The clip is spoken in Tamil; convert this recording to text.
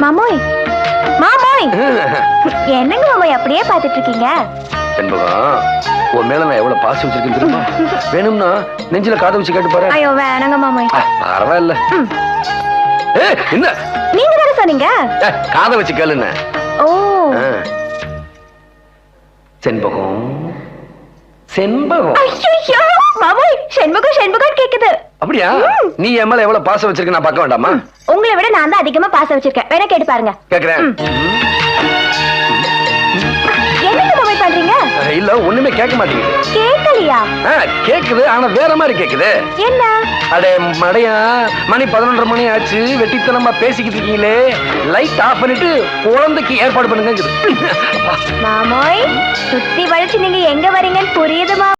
என்னங்க மாமா அப்படியே பாத்துட்டு இருக்கீங்க செண்பகம் உன் மேல நான் எவ்வளவு பாசம் வச்சிருக்கேன் தெரியுமா? வேணும்னா நெஞ்சில காதை வச்சு கேட்டு பாரு. ஐயோ வேணாங்க மாமா ஆ, பரவாயில்ல. என்ன? நீங்க தானே சொன்னீங்க? காதை வச்சு கேளுன்னு. ஓ. செண்பகம். செண்பகம். ஐயோ மாமா செண்பகம் செண்பகம் அப்படியா? நீ என் மேல எவ்வளவு பாசம் வச்சிருக்க நான் பார்க்க வேண்டாமா? உங்களை விட நான் தான் அதிகமா பாசம் வச்சிருக்கேன். வேணா கேட்டு பாருங்க. கேக்குறேன். மாமா பண்றீங்க? இல்ல ஒண்ணுமே கேட்க மாட்டேங்குது. கேட்கலையா? கேக்குது ஆனா வேற மாதிரி கேக்குது. என்ன? அடே மடையா மணி பதினொன்றரை மணி ஆச்சு வெட்டித்தனமா பேசிக்கிட்டு இருக்கீங்களே. லைட் ஆஃப் பண்ணிட்டு குழந்தைக்கு ஏற்பாடு பண்ணுங்க மாமோய் சுத்தி வளைச்சு நீங்க எங்க வரீங்கன்னு புரியுது மாமா